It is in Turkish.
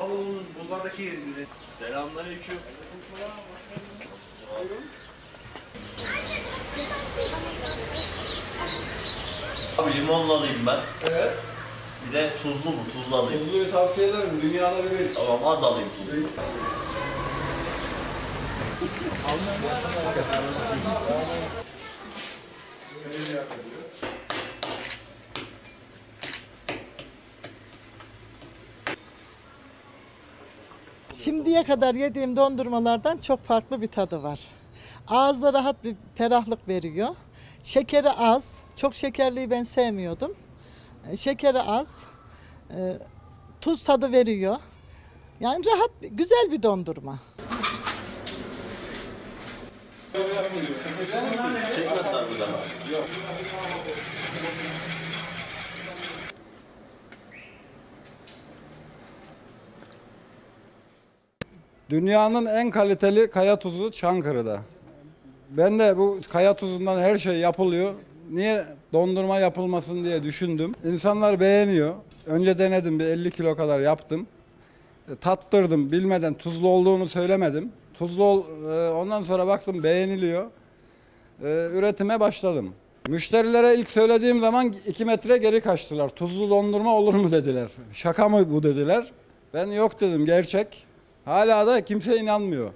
Balonun bunlardaki yerimizi. Selamünaleyküm. Abi limonlu alayım ben. Evet. Bir de tuzlu mu? Tuzlu alayım. Tuzluyu tavsiye ederim. Dünyada bir Tamam az alayım tuzlu. Şimdiye kadar yediğim dondurmalardan çok farklı bir tadı var. Ağızda rahat bir ferahlık veriyor. Şekeri az. Çok şekerliyi ben sevmiyordum. E, Şekeri az. E, Tuz tadı veriyor. Yani rahat, güzel bir dondurma. Çekmezler bir daha. Dünyanın en kaliteli kaya tuzu Çankırı'da. Ben de bu kaya tuzundan her şey yapılıyor. Niye dondurma yapılmasın diye düşündüm. İnsanlar beğeniyor. Önce denedim bir 50 kilo kadar yaptım. E, Tattırdım bilmeden tuzlu olduğunu söylemedim. Tuzlu ol, e, ondan sonra baktım beğeniliyor. E, Üretime başladım. Müşterilere ilk söylediğim zaman 2 metre geri kaçtılar. Tuzlu dondurma olur mu dediler. Şaka mı bu dediler. Ben yok dedim gerçek. Hala da kimse inanmıyor.